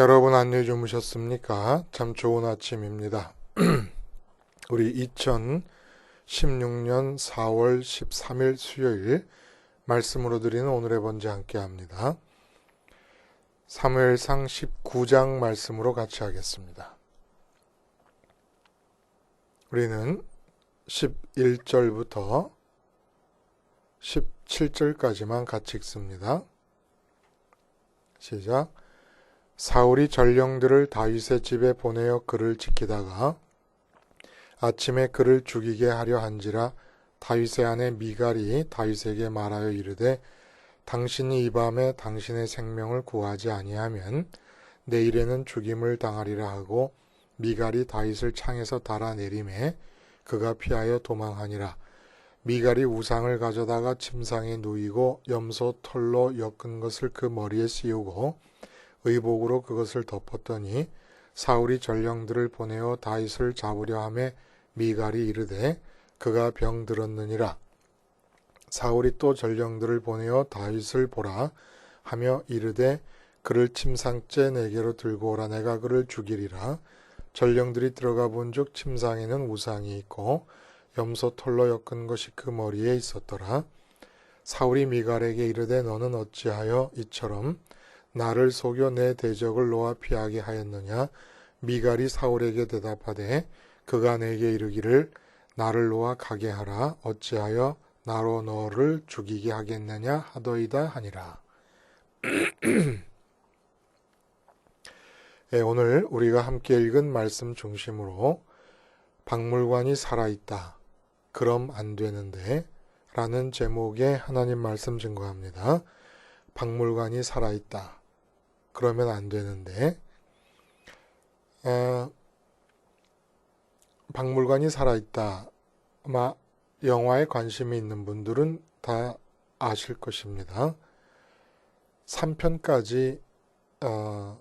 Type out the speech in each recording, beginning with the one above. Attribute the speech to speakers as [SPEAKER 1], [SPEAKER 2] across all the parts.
[SPEAKER 1] 여러분 안녕히 주무셨습니까? 참 좋은 아침입니다. 우리 2016년 4월 13일 수요일 말씀으로 드리는 오늘의 번제 함께 합니다. 사무엘상 19장 말씀으로 같이 하겠습니다. 우리는 11절부터 17절까지만 같이 읽습니다. 시작. 사울이 전령들을 다윗의 집에 보내어 그를 지키다가 아침에 그를 죽이게 하려 한지라 다윗의 아내 미갈이 다윗에게 말하여 이르되 당신이 이 밤에 당신의 생명을 구하지 아니하면 내일에는 죽임을 당하리라 하고 미갈이 다윗을 창에서 달아내림에 그가 피하여 도망하니라. 미갈이 우상을 가져다가 침상에 누이고 염소 털로 엮은 것을 그 머리에 씌우고 의복으로 그것을 덮었더니 사울이 전령들을 보내어 다윗을 잡으려 함에 미갈이 이르되 그가 병들었느니라. 사울이 또 전령들을 보내어 다윗을 보라 하며 이르되 그를 침상째 내게로 들고 오라. 내가 그를 죽이리라. 전령들이 들어가 본즉 침상에는 우상이 있고 염소 털로 엮은 것이 그 머리에 있었더라. 사울이 미갈에게 이르되 너는 어찌하여 이처럼 나를 속여 내 대적을 놓아 피하게 하였느냐 미갈이 사울에게 대답하되 그가 내게 이르기를 나를 놓아 가게 하라 어찌하여 나로 너를 죽이게 하겠느냐 하더이다 하니라. 네, 오늘 우리가 함께 읽은 말씀 중심으로 박물관이 살아있다. 그럼 안 되는데 라는 제목의 하나님 말씀 증거합니다. 박물관이 살아있다. 그러면 안 되는데 어, 박물관이 살아있다. 아마 영화에 관심이 있는 분들은 다 아실 것입니다. 3편까지 어,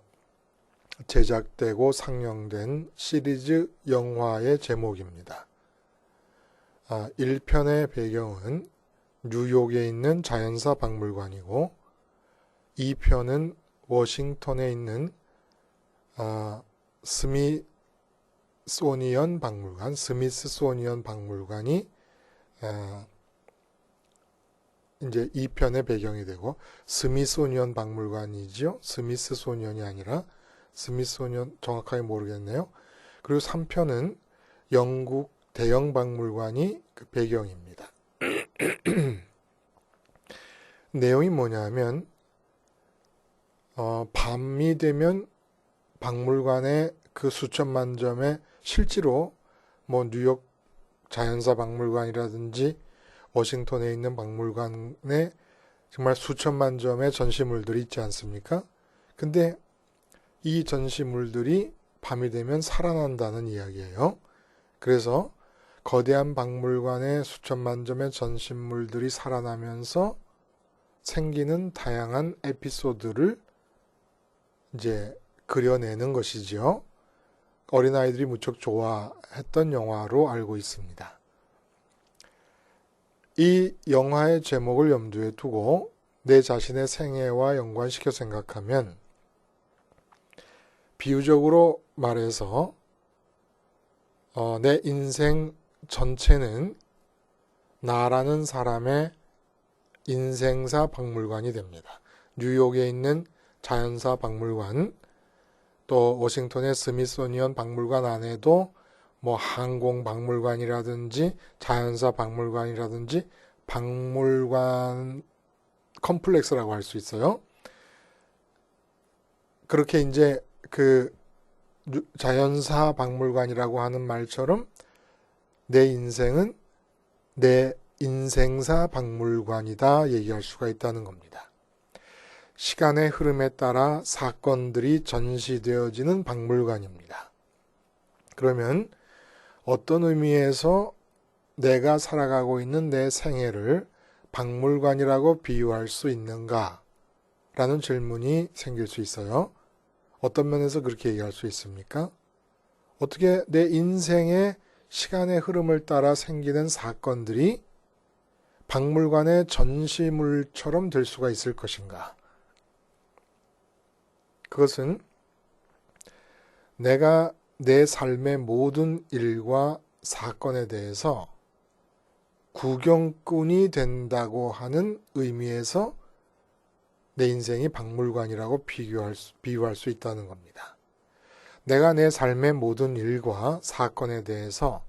[SPEAKER 1] 제작되고 상영된 시리즈 영화의 제목입니다. 아, 1편의 배경은 뉴욕에 있는 자연사 박물관이고 2편은 워싱턴에 있는 아, 스미소니언 박물관, 스미스소니언 박물관이 아, 이제 2편의 배경이 되고 스미소니언 박물관이죠. 스미스소니언이 아니라 스미소니언 정확하게 모르겠네요. 그리고 3편은 영국 대형 박물관이 그 배경입니다. 내용이 뭐냐면 어, 밤이 되면 박물관에 그 수천만 점에 실제로 뭐 뉴욕 자연사 박물관이라든지 워싱턴에 있는 박물관에 정말 수천만 점의 전시물들이 있지 않습니까? 근데 이 전시물들이 밤이 되면 살아난다는 이야기예요. 그래서 거대한 박물관에 수천만 점의 전시물들이 살아나면서 생기는 다양한 에피소드를 이제 그려내는 것이죠. 어린아이들이 무척 좋아했던 영화로 알고 있습니다. 이 영화의 제목을 염두에 두고 내 자신의 생애와 연관시켜 생각하면 비유적으로 말해서 어, 내 인생 전체는 나라는 사람의 인생사 박물관이 됩니다. 뉴욕에 있는 자연사 박물관, 또 워싱턴의 스미소니언 박물관 안에도 뭐 항공 박물관이라든지 자연사 박물관이라든지 박물관 컴플렉스라고 할 수 있어요. 그렇게 이제 그 자연사 박물관이라고 하는 말처럼 내 인생은 내 인생사 박물관이다 얘기할 수가 있다는 겁니다. 시간의 흐름에 따라 사건들이 전시되어지는 박물관입니다. 그러면 어떤 의미에서 내가 살아가고 있는 내 생애를 박물관이라고 비유할 수 있는가? 라는 질문이 생길 수 있어요. 어떤 면에서 그렇게 얘기할 수 있습니까? 어떻게 내 인생의 시간의 흐름을 따라 생기는 사건들이 박물관의 전시물처럼 될 수가 있을 것인가? 그것은 내가 내 삶의 모든 일과 사건에 대해서 구경꾼이 된다고 하는 의미에서 내 인생이 박물관이라고 비교할 수, 비유할 수 있다는 겁니다. 내가 내 삶의 모든 일과 사건에 대해서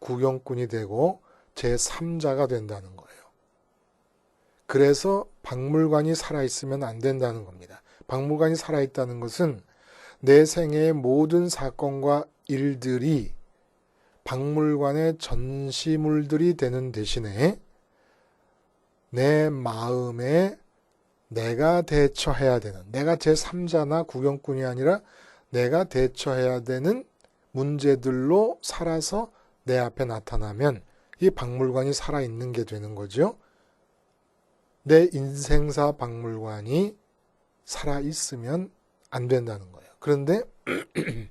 [SPEAKER 1] 구경꾼이 되고 제3자가 된다는 거예요. 그래서 박물관이 살아있으면 안 된다는 겁니다. 박물관이 살아있다는 것은 내 생애의 모든 사건과 일들이 박물관의 전시물들이 되는 대신에 내 마음에 내가 대처해야 되는, 내가 제3자나 구경꾼이 아니라 내가 대처해야 되는 문제들로 살아서 내 앞에 나타나면 이 박물관이 살아있는 게 되는 거죠. 내 인생사 박물관이 살아 있으면 안 된다는 거예요. 그런데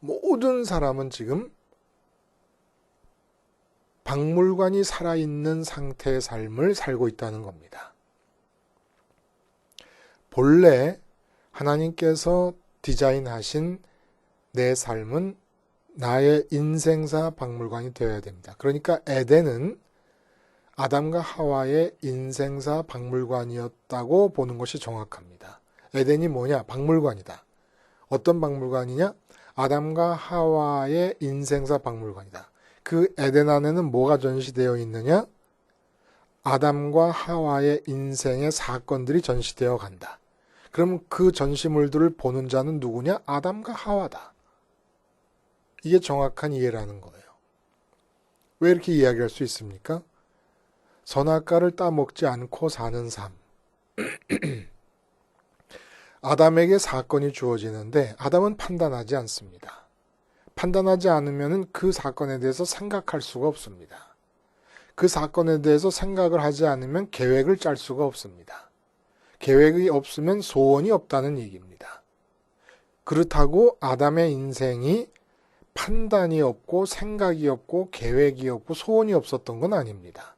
[SPEAKER 1] 모든 사람은 지금 박물관이 살아있는 상태의 삶을 살고 있다는 겁니다. 본래 하나님께서 디자인하신 내 삶은 나의 인생사 박물관이 되어야 됩니다. 그러니까 에덴은 아담과 하와의 인생사 박물관이었다고 보는 것이 정확합니다. 에덴이 뭐냐? 박물관이다. 어떤 박물관이냐? 아담과 하와의 인생사 박물관이다. 그 에덴 안에는 뭐가 전시되어 있느냐? 아담과 하와의 인생의 사건들이 전시되어 간다. 그럼 그 전시물들을 보는 자는 누구냐? 아담과 하와다. 이게 정확한 이해라는 거예요. 왜 이렇게 이야기할 수 있습니까? 선악과를 따먹지 않고 사는 삶. 아담에게 사건이 주어지는데 아담은 판단하지 않습니다. 판단하지 않으면 그 사건에 대해서 생각할 수가 없습니다. 그 사건에 대해서 생각을 하지 않으면 계획을 짤 수가 없습니다. 계획이 없으면 소원이 없다는 얘기입니다. 그렇다고 아담의 인생이 판단이 없고 생각이 없고 계획이 없고 소원이 없었던 건 아닙니다.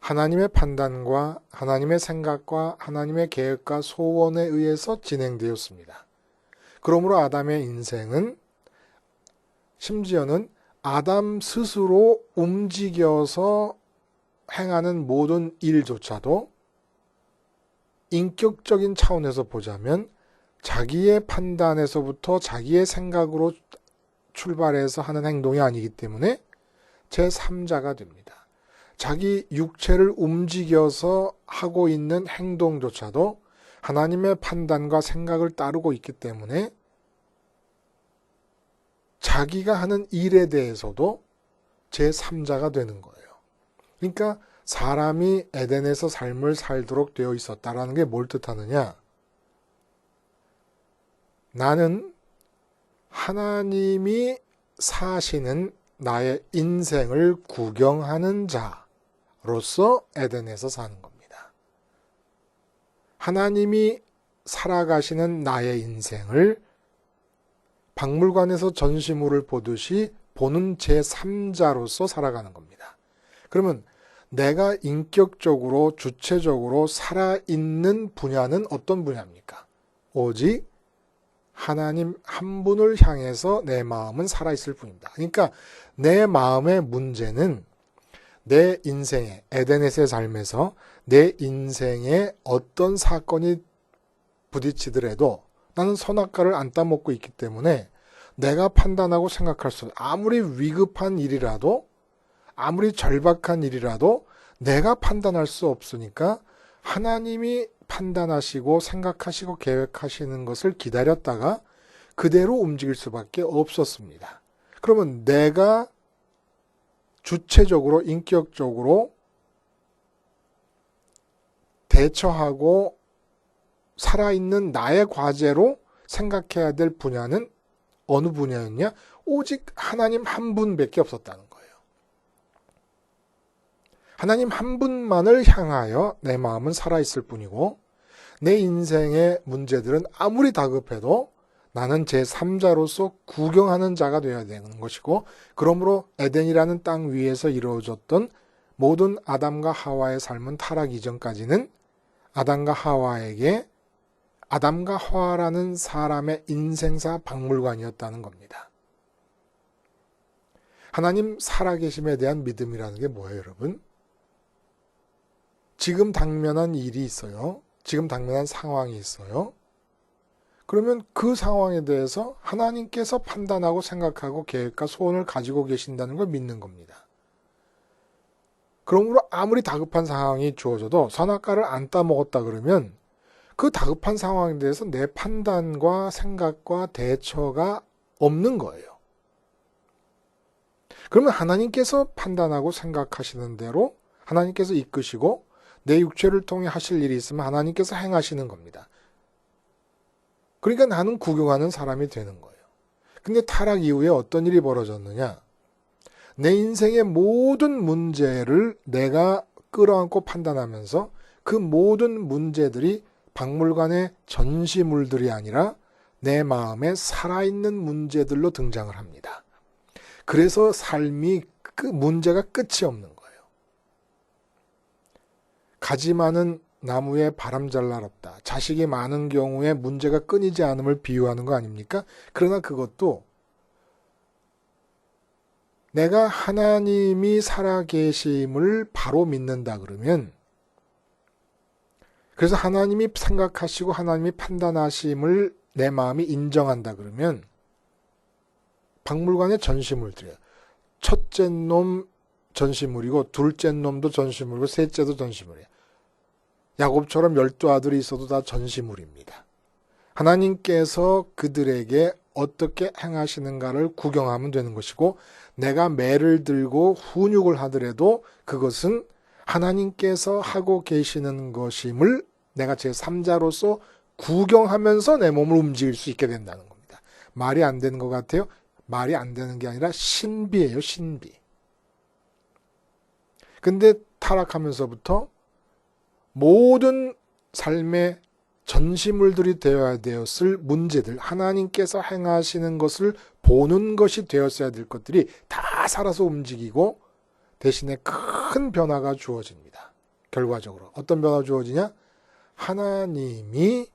[SPEAKER 1] 하나님의 판단과 하나님의 생각과 하나님의 계획과 소원에 의해서 진행되었습니다. 그러므로 아담의 인생은 심지어는 아담 스스로 움직여서 행하는 모든 일조차도 인격적인 차원에서 보자면 자기의 판단에서부터 자기의 생각으로 출발해서 하는 행동이 아니기 때문에 제3자가 됩니다. 자기 육체를 움직여서 하고 있는 행동조차도 하나님의 판단과 생각을 따르고 있기 때문에 자기가 하는 일에 대해서도 제3자가 되는 거예요. 그러니까 사람이 에덴에서 삶을 살도록 되어 있었다라는 게 뭘 뜻하느냐? 나는 하나님이 사시는 나의 인생을 구경하는 자 로서 에덴에서 사는 겁니다. 하나님이 살아가시는 나의 인생을 박물관에서 전시물을 보듯이 보는 제3자로서 살아가는 겁니다. 그러면 내가 인격적으로 주체적으로 살아있는 분야는 어떤 분야입니까? 오직 하나님 한 분을 향해서 내 마음은 살아있을 뿐입니다. 그러니까 내 마음의 문제는 내 인생의 에덴에서의 삶에서 내 인생에 어떤 사건이 부딪히더라도 나는 선악과를 안 따먹고 있기 때문에 내가 판단하고 생각할 수 아무리 위급한 일이라도 아무리 절박한 일이라도 내가 판단할 수 없으니까 하나님이 판단하시고 생각하시고 계획하시는 것을 기다렸다가 그대로 움직일 수밖에 없었습니다. 그러면 내가 주체적으로 인격적으로 대처하고 살아있는 나의 과제로 생각해야 될 분야는 어느 분야였냐? 오직 하나님 한 분밖에 없었다는 거예요. 하나님 한 분만을 향하여 내 마음은 살아있을 뿐이고 내 인생의 문제들은 아무리 다급해도 나는 제3자로서 구경하는 자가 되어야 되는 것이고 그러므로 에덴이라는 땅 위에서 이루어졌던 모든 아담과 하와의 삶은 타락 이전까지는 아담과 하와에게 아담과 하와라는 사람의 인생사 박물관이었다는 겁니다. 하나님 살아계심에 대한 믿음이라는 게 뭐예요, 여러분? 지금 당면한 일이 있어요. 지금 당면한 상황이 있어요. 그러면 그 상황에 대해서 하나님께서 판단하고 생각하고 계획과 소원을 가지고 계신다는 걸 믿는 겁니다. 그러므로 아무리 다급한 상황이 주어져도 선악과를 안 따먹었다 그러면 그 다급한 상황에 대해서 내 판단과 생각과 대처가 없는 거예요. 그러면 하나님께서 판단하고 생각하시는 대로 하나님께서 이끄시고 내 육체를 통해 하실 일이 있으면 하나님께서 행하시는 겁니다. 그러니까 나는 구경하는 사람이 되는 거예요. 근데 타락 이후에 어떤 일이 벌어졌느냐? 내 인생의 모든 문제를 내가 끌어안고 판단하면서 그 모든 문제들이 박물관의 전시물들이 아니라 내 마음에 살아있는 문제들로 등장을 합니다. 그래서 삶이 그 문제가 끝이 없는 거예요. 가지 많은 나무에 바람 잘 날았다. 자식이 많은 경우에 문제가 끊이지 않음을 비유하는 거 아닙니까? 그러나 그것도 내가 하나님이 살아계심을 바로 믿는다 그러면 그래서 하나님이 생각하시고 하나님이 판단하심을 내 마음이 인정한다 그러면 박물관에 전시물 드려요. 첫째 놈 전시물이고 둘째 놈도 전시물이고 셋째도 전시물이에요. 야곱처럼 열두 아들이 있어도 다 전시물입니다. 하나님께서 그들에게 어떻게 행하시는가를 구경하면 되는 것이고 내가 매를 들고 훈육을 하더라도 그것은 하나님께서 하고 계시는 것임을 내가 제 3자로서 구경하면서 내 몸을 움직일 수 있게 된다는 겁니다. 말이 안 되는 것 같아요. 말이 안 되는 게 아니라 신비예요, 신비. 근데 타락하면서부터 모든 삶의 전시물들이 되어야 되었을 문제들, 하나님께서 행하시는 것을 보는 것이 되었어야 될 것들이 다 살아서 움직이고 대신에 큰 변화가 주어집니다. 결과적으로. 어떤 변화가 주어지냐? 하나님이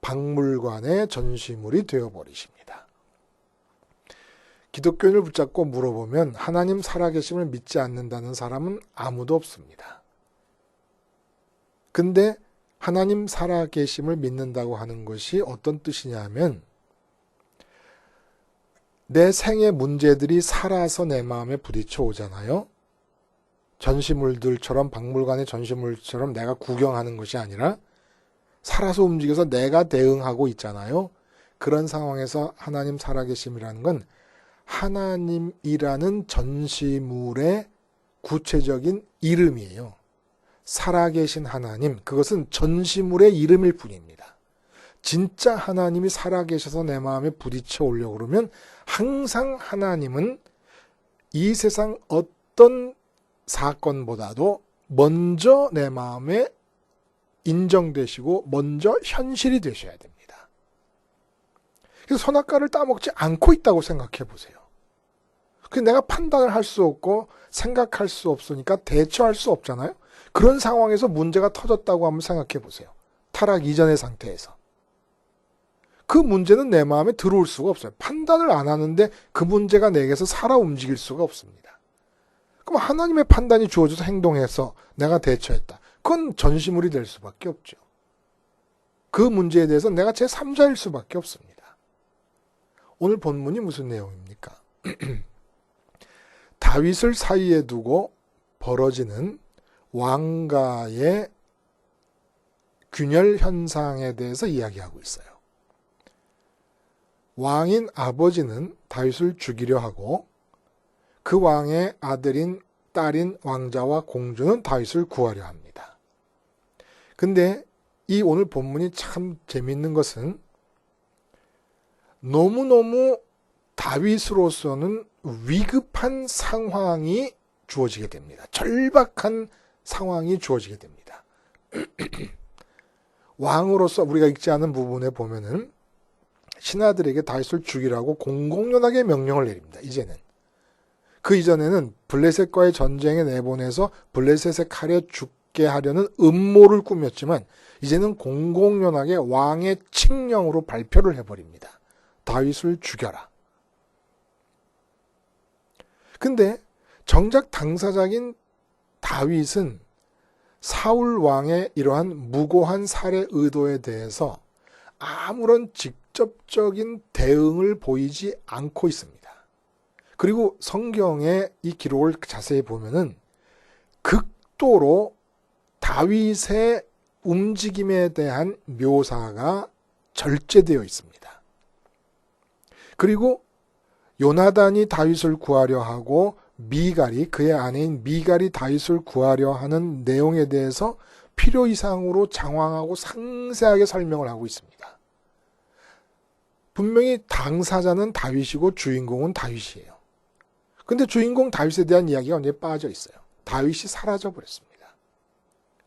[SPEAKER 1] 박물관의 전시물이 되어버리십니다. 기독교인을 붙잡고 물어보면 하나님 살아계심을 믿지 않는다는 사람은 아무도 없습니다. 근데 하나님 살아계심을 믿는다고 하는 것이 어떤 뜻이냐 하면 내 생의 문제들이 살아서 내 마음에 부딪혀 오잖아요. 전시물들처럼 박물관의 전시물처럼 내가 구경하는 것이 아니라 살아서 움직여서 내가 대응하고 있잖아요. 그런 상황에서 하나님 살아계심이라는 건 하나님이라는 전시물의 구체적인 이름이에요. 살아계신 하나님, 그것은 전시물의 이름일 뿐입니다. 진짜 하나님이 살아계셔서 내 마음에 부딪혀 오려고 그러면 항상 하나님은 이 세상 어떤 사건보다도 먼저 내 마음에 인정되시고 먼저 현실이 되셔야 됩니다. 그래서 선악과를 따먹지 않고 있다고 생각해 보세요. 그 내가 판단을 할 수 없고 생각할 수 없으니까 대처할 수 없잖아요. 그런 상황에서 문제가 터졌다고 한번 생각해 보세요. 타락 이전의 상태에서. 그 문제는 내 마음에 들어올 수가 없어요. 판단을 안 하는데 그 문제가 내게서 살아 움직일 수가 없습니다. 그럼 하나님의 판단이 주어져서 행동해서 내가 대처했다. 그건 전시물이 될 수밖에 없죠. 그 문제에 대해서 내가 제 3자일 수밖에 없습니다. 오늘 본문이 무슨 내용입니까? 다윗을 사이에 두고 벌어지는 왕가의 균열 현상에 대해서 이야기하고 있어요. 왕인 아버지는 다윗을 죽이려 하고 그 왕의 아들인 딸인 왕자와 공주는 다윗을 구하려 합니다. 근데 이 오늘 본문이 참 재밌는 것은 너무너무 다윗으로서는 위급한 상황이 주어지게 됩니다. 절박한 상황이 주어지게 됩니다. 왕으로서 우리가 읽지 않은 부분에 보면은 신하들에게 다윗을 죽이라고 공공연하게 명령을 내립니다. 이제는 그 이전에는 블레셋과의 전쟁에 내보내서 블레셋의 칼에 죽 죽게 하려는 음모를 꾸몄지만 이제는 공공연하게 왕의 칙령으로 발표를 해버립니다. 다윗을 죽여라. 근데 정작 당사자인 다윗은 사울 왕의 이러한 무고한 살해 의도에 대해서 아무런 직접적인 대응을 보이지 않고 있습니다. 그리고 성경의 이 기록을 자세히 보면은 극도로 다윗의 움직임에 대한 묘사가 절제되어 있습니다. 그리고 요나단이 다윗을 구하려 하고 미갈이 그의 아내인 미갈이 다윗을 구하려 하는 내용에 대해서 필요 이상으로 장황하고 상세하게 설명을 하고 있습니다. 분명히 당사자는 다윗이고 주인공은 다윗이에요. 근데 주인공 다윗에 대한 이야기가 언제 빠져 있어요. 다윗이 사라져 버렸습니다.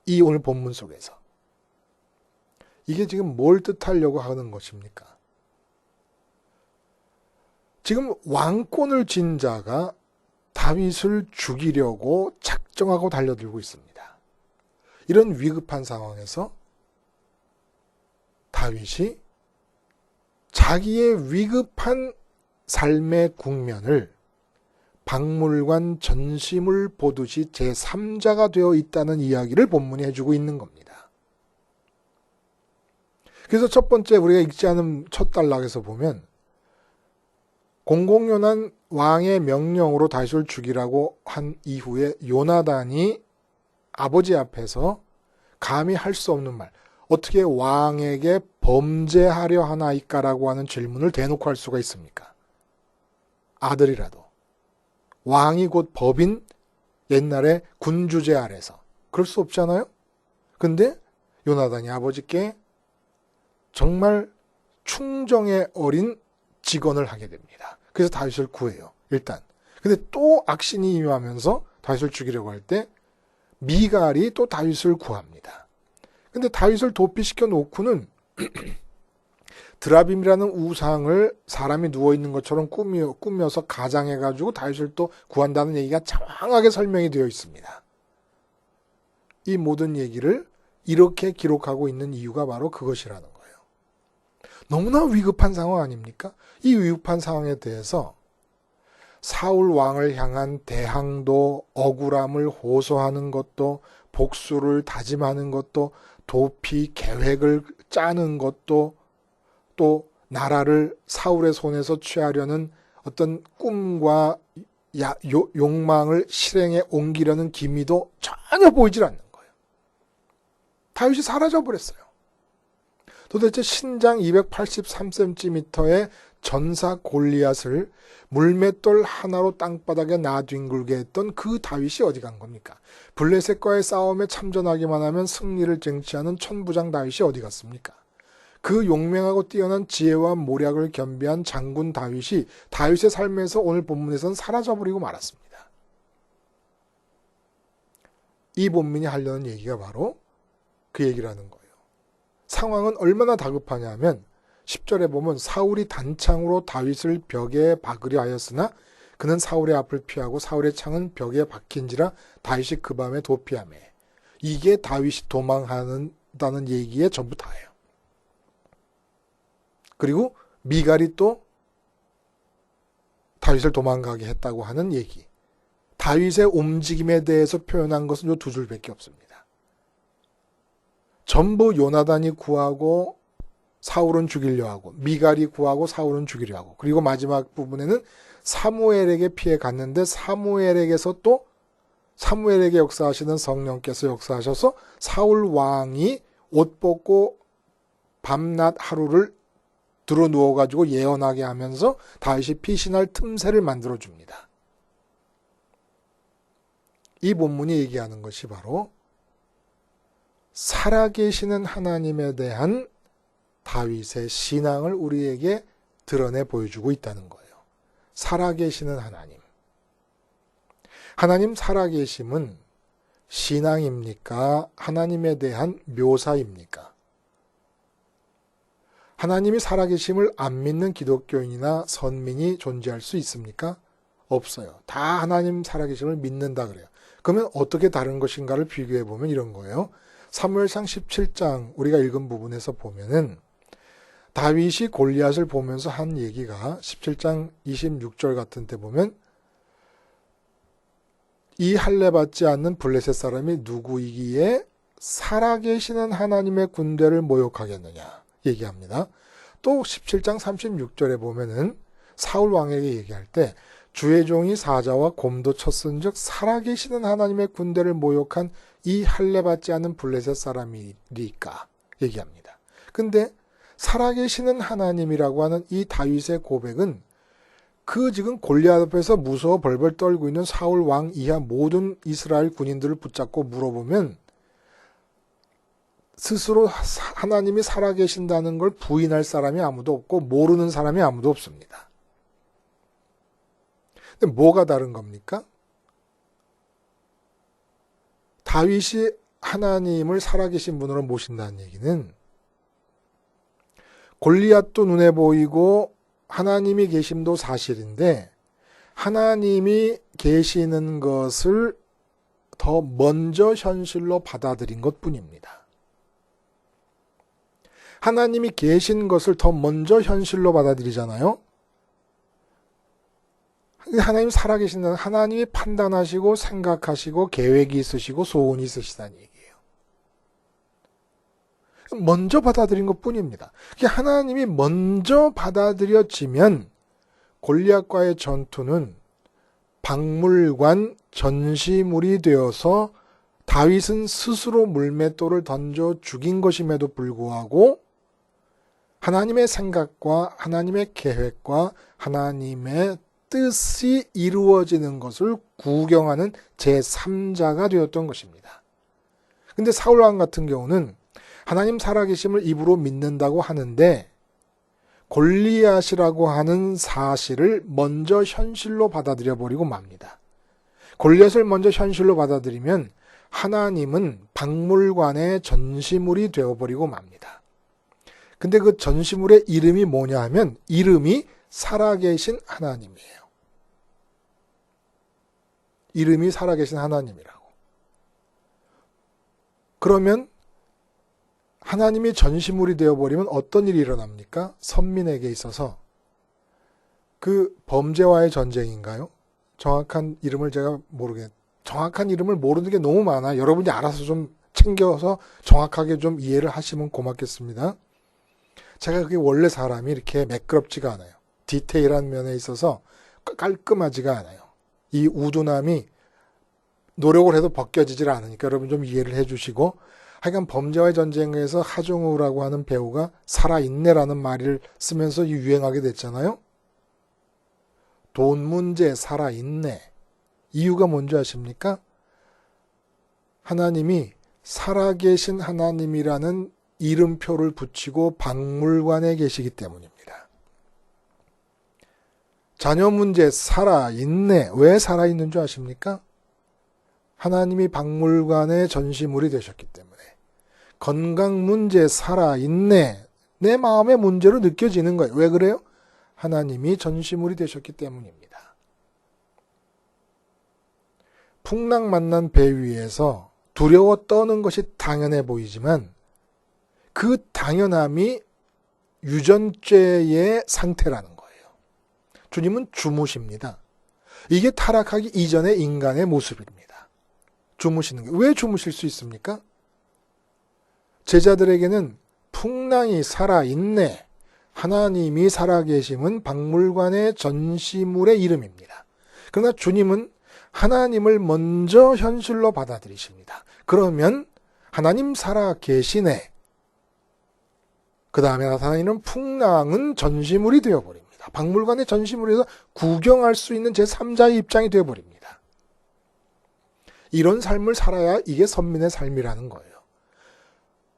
[SPEAKER 1] 이 오늘 본문 속에서. 이게 지금 뭘 뜻하려고 하는 것입니까? 지금 왕권을 진 자가 다윗을 죽이려고 작정하고 달려들고 있습니다. 이런 위급한 상황에서 다윗이 자기의 위급한 삶의 국면을 박물관 전심을 보듯이 제3자가 되어 있다는 이야기를 본문이 해주고 있는 겁니다. 그래서 첫 번째 우리가 읽지 않은 첫 단락에서 보면 공공연한 왕의 명령으로 다윗을 죽이라고 한 이후에 요나단이 아버지 앞에서 감히 할 수 없는 말, 어떻게 왕에게 범죄하려 하나이까라고 하는 질문을 대놓고 할 수가 있습니까? 아들이라도. 왕이 곧 법인 옛날에 군주제 아래서. 그럴 수 없잖아요? 근데 요나단이 아버지께 정말 충정에 어린 직언을 하게 됩니다. 그래서 다윗을 구해요. 일단. 근데 또 악신이 임하면서 다윗을 죽이려고 할 때 미갈이 또 다윗을 구합니다. 근데 다윗을 도피시켜 놓고는 드라빔이라는 우상을 사람이 누워 있는 것처럼 꾸며, 꾸며서 가장해 가지고 다윗을 또 구한다는 얘기가 장황하게 설명이 되어 있습니다. 이 모든 얘기를 이렇게 기록하고 있는 이유가 바로 그것이라는 거예요. 너무나 위급한 상황 아닙니까? 이 위급한 상황에 대해서 사울 왕을 향한 대항도 억울함을 호소하는 것도 복수를 다짐하는 것도 도피 계획을 짜는 것도 또 나라를 사울의 손에서 취하려는 어떤 꿈과 야, 요, 욕망을 실행에 옮기려는 기미도 전혀 보이질 않는 거예요. 다윗이 사라져 버렸어요. 도대체 신장 283cm의 전사 골리앗을 물맷돌 하나로 땅바닥에 나뒹굴게 했던 그 다윗이 어디 간 겁니까? 블레셋과의 싸움에 참전하기만 하면 승리를 쟁취하는 천부장 다윗이 어디 갔습니까? 그 용맹하고 뛰어난 지혜와 모략을 겸비한 장군 다윗이 다윗의 삶에서 오늘 본문에선 사라져버리고 말았습니다. 이 본문이 하려는 얘기가 바로 그 얘기라는 거예요. 상황은 얼마나 다급하냐면 10절에 보면 사울이 단창으로 다윗을 벽에 박으려 하였으나 그는 사울의 앞을 피하고 사울의 창은 벽에 박힌지라 다윗이 그 밤에 도피하매 이게 다윗이 도망하는다는 얘기에 전부 다예요. 그리고 미갈이 또 다윗을 도망가게 했다고 하는 얘기. 다윗의 움직임에 대해서 표현한 것은 이 두 줄밖에 없습니다. 전부 요나단이 구하고 사울은 죽이려 하고 미갈이 구하고 사울은 죽이려 하고 그리고 마지막 부분에는 사무엘에게 피해 갔는데 사무엘에게서 또 사무엘에게 역사하시는 성령께서 역사하셔서 사울 왕이 옷 벗고 밤낮 하루를 들어 누워 가지고 예언하게 하면서 다윗이 피신할 틈새를 만들어 줍니다. 이 본문이 얘기하는 것이 바로 살아계시는 하나님에 대한 다윗의 신앙을 우리에게 드러내 보여주고 있다는 거예요. 살아계시는 하나님. 하나님 살아계심은 신앙입니까? 하나님에 대한 묘사입니까? 하나님이 살아계심을 안 믿는 기독교인이나 선민이 존재할 수 있습니까? 없어요. 다 하나님 살아계심을 믿는다 그래요. 그러면 어떻게 다른 것인가를 비교해 보면 이런 거예요. 사무엘상 17장 우리가 읽은 부분에서 보면은 다윗이 골리앗을 보면서 한 얘기가 17장 26절 같은 데 보면 이 할례 받지 않는 블레셋 사람이 누구이기에 살아계시는 하나님의 군대를 모욕하겠느냐 얘기합니다. 또 17장 36절에 보면은 사울 왕에게 얘기할 때 주의 종이 사자와 곰도 쳤은즉 살아계시는 하나님의 군대를 모욕한 이 할례 받지 않은 블레셋 사람이리까 얘기합니다. 근데 살아계시는 하나님이라고 하는 이 다윗의 고백은 그 지금 골리앗 앞에서 무서워 벌벌 떨고 있는 사울 왕 이하 모든 이스라엘 군인들을 붙잡고 물어보면 스스로 하나님이 살아계신다는 걸 부인할 사람이 아무도 없고 모르는 사람이 아무도 없습니다. 근데 뭐가 다른 겁니까? 다윗이 하나님을 살아계신 분으로 모신다는 얘기는 골리앗도 눈에 보이고 하나님이 계심도 사실인데 하나님이 계시는 것을 더 먼저 현실로 받아들인 것 뿐입니다. 하나님이 계신 것을 더 먼저 현실로 받아들이잖아요. 하나님 살아계신다는 하나님이 판단하시고 생각하시고 계획이 있으시고 소원이 얘기예요. 먼저 받아들인 것 뿐입니다. 하나님이 먼저 받아들여지면 골리앗과의 전투는 박물관 전시물이 되어서 다윗은 스스로 물맷돌을 던져 죽인 것임에도 불구하고 하나님의 생각과 하나님의 계획과 하나님의 뜻이 이루어지는 것을 구경하는 제3자가 되었던 것입니다. 근데 사울왕 같은 경우는 하나님 살아계심을 입으로 믿는다고 하는데 골리앗이라고 하는 사실을 먼저 현실로 받아들여 버리고 맙니다. 골리앗을 먼저 현실로 받아들이면 하나님은 박물관의 전시물이 되어버리고 맙니다. 근데 그 전시물의 이름이 뭐냐 하면 이름이 살아계신 하나님이에요. 이름이 살아계신 하나님이라고. 그러면 하나님이 전시물이 되어버리면 어떤 일이 일어납니까? 선민에게 있어서 그 범죄와의 전쟁인가요? 정확한 이름을 제가 모르겠, 정확한 이름을 모르는 게 너무 많아. 여러분이 알아서 좀 챙겨서 정확하게 좀 이해를 하시면 고맙겠습니다. 제가 그게 원래 사람이 이렇게 매끄럽지가 않아요. 디테일한 면에 있어서 깔끔하지가 않아요. 이 우두남이 노력을 해도 벗겨지질 않으니까 여러분 좀 이해를 해주시고 하여간 범죄와의 전쟁에서 하정우라고 하는 배우가 살아있네라는 말을 쓰면서 유행하게 됐잖아요. 돈 문제 살아있네. 이유가 뭔지 아십니까? 하나님이 살아계신 하나님이라는 이름표를 붙이고 박물관에 계시기 때문입니다. 자녀 문제 살아있네. 왜 살아있는 줄 아십니까? 하나님이 박물관의 전시물이 되셨기 때문에. 건강 문제 살아있네. 내 마음의 문제로 느껴지는 거예요. 왜 그래요? 하나님이 전시물이 되셨기 때문입니다. 풍랑 만난 배 위에서 두려워 떠는 것이 당연해 보이지만 그 당연함이 유전죄의 상태라는 거예요. 주님은 주무십니다. 이게 타락하기 이전의 인간의 모습입니다. 주무시는 게. 왜 주무실 수 있습니까? 제자들에게는 풍랑이 살아있네. 하나님이 살아계심은 박물관의 전시물의 이름입니다. 그러나 주님은 하나님을 먼저 현실로 받아들이십니다. 그러면 하나님 살아계시네. 그 다음에 나타나는 풍랑은 전시물이 되어버립니다. 박물관의 전시물에서 구경할 수 있는 제3자의 입장이 되어버립니다. 이런 삶을 살아야 이게 선민의 삶이라는 거예요.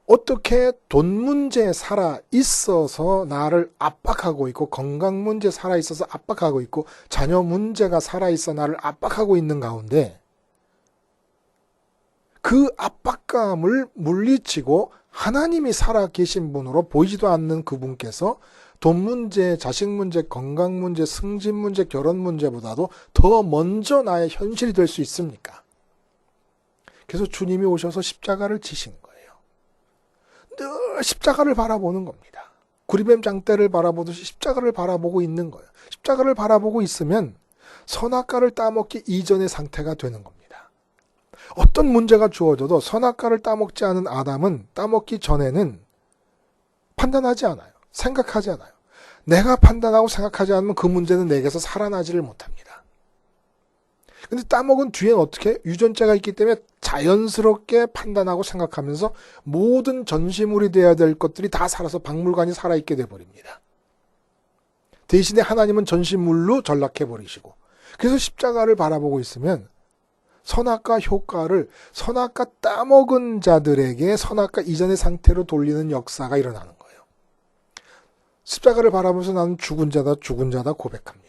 [SPEAKER 1] 어떻게 돈 문제 살아 있어서 나를 압박하고 있고 건강 문제 살아 있어서 압박하고 있고 자녀 문제가 살아 있어 나를 압박하고 있는 가운데 그 압박감을 물리치고 하나님이 살아 계신 분으로 보이지도 않는 그분께서 돈 문제, 자식 문제, 건강 문제, 승진 문제, 결혼 문제보다도 더 먼저 나의 현실이 될 수 있습니까? 그래서 주님이 오셔서 십자가를 지신 거예요. 늘 십자가를 바라보는 겁니다. 구리뱀 장대를 바라보듯이 십자가를 바라보고 있는 거예요. 십자가를 바라보고 있으면 선악과를 따먹기 이전의 상태가 되는 겁니다. 어떤 문제가 주어져도 선악과를 따먹지 않은 아담은 따먹기 전에는 판단하지 않아요. 생각하지 않아요. 내가 판단하고 생각하지 않으면 그 문제는 내게서 살아나지를 못합니다. 근데 따먹은 뒤엔 어떻게? 유전자가 있기 때문에 자연스럽게 판단하고 생각하면서 모든 전시물이 돼야 될 것들이 다 살아서 박물관이 살아있게 돼버립니다. 대신에 하나님은 전시물로 전락해버리시고 그래서 십자가를 바라보고 있으면 선악과 효과를 선악과 따먹은 자들에게 선악과 이전의 상태로 돌리는 역사가 일어나는 거예요. 십자가를 바라보면서 나는 죽은 자다, 죽은 자다 고백합니다.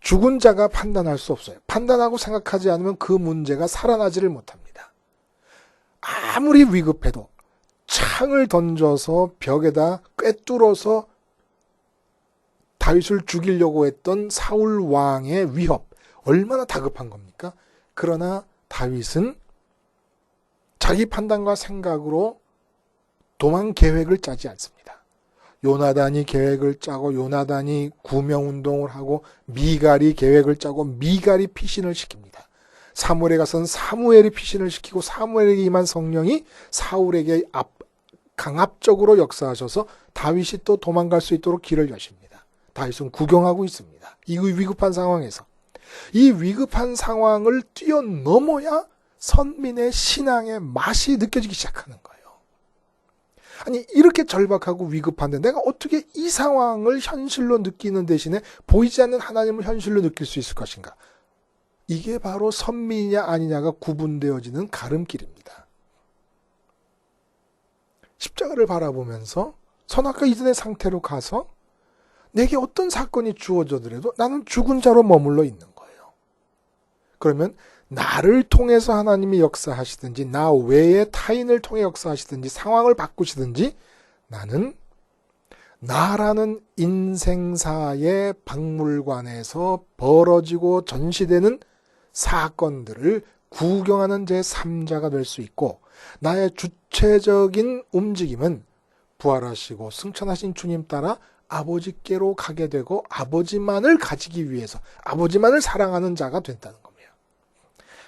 [SPEAKER 1] 죽은 자가 판단할 수 없어요. 판단하고 생각하지 않으면 그 문제가 살아나지를 못합니다. 아무리 위급해도 창을 던져서 벽에다 꿰뚫어서 다윗을 죽이려고 했던 사울 왕의 위협 얼마나 다급한 겁니까? 그러나 다윗은 자기 판단과 생각으로 도망 계획을 짜지 않습니다. 요나단이 계획을 짜고 요나단이 구명 운동을 하고 미갈이 계획을 짜고 미갈이 피신을 시킵니다. 사무엘에 가서는 사무엘이 피신을 시키고 사무엘에게 임한 성령이 사울에게 앞, 강압적으로 역사하셔서 다윗이 또 도망갈 수 있도록 길을 여십니다. 다윗은 구경하고 있습니다. 이 위급한 상황에서 이 위급한 상황을 뛰어넘어야 선민의 신앙의 맛이 느껴지기 시작하는 거예요. 아니 이렇게 절박하고 위급한데 내가 어떻게 이 상황을 현실로 느끼는 대신에 보이지 않는 하나님을 현실로 느낄 수 있을 것인가? 이게 바로 선민이냐 아니냐가 구분되어지는 가름길입니다. 십자가를 바라보면서 선악과 이전의 상태로 가서 내게 어떤 사건이 주어져더라도 나는 죽은 자로 머물러 있는 거예요. 그러면 나를 통해서 하나님이 역사하시든지 나 외에 타인을 통해 역사하시든지 상황을 바꾸시든지 나는 나라는 인생사의 박물관에서 벌어지고 전시되는 사건들을 구경하는 제 3자가 될 수 있고 나의 주체적인 움직임은 부활하시고 승천하신 주님 따라 아버지께로 가게 되고 아버지만을 가지기 위해서 아버지만을 사랑하는 자가 된다는 겁니다.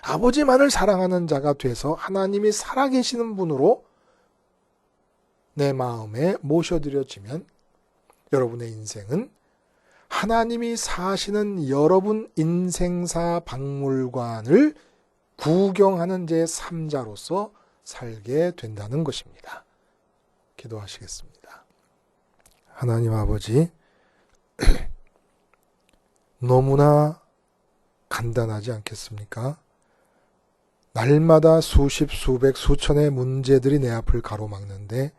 [SPEAKER 1] 아버지만을 사랑하는 자가 돼서 하나님이 살아계시는 분으로 내 마음에 모셔드려지면 여러분의 인생은 하나님이 사시는 여러분 인생사 박물관을 구경하는 제 3자로서 살게 된다는 것입니다. 기도하시겠습니다. 하나님 아버지, 너무나 간단하지 않겠습니까? 날마다 수십, 수백, 수천의 문제들이 내 앞을 가로막는데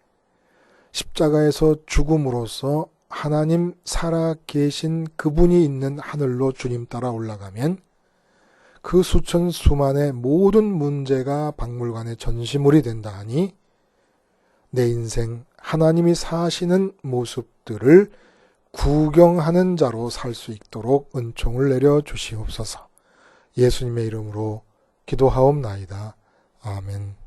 [SPEAKER 1] 십자가에서 죽음으로써 하나님 살아 계신 그분이 있는 하늘로 주님 따라 올라가면 그 수천 수만의 모든 문제가 박물관의 전시물이 된다 하니 내 인생 하나님이 사시는 모습들을 구경하는 자로 살 수 있도록 은총을 내려 주시옵소서. 예수님의 이름으로 기도하옵나이다. 아멘.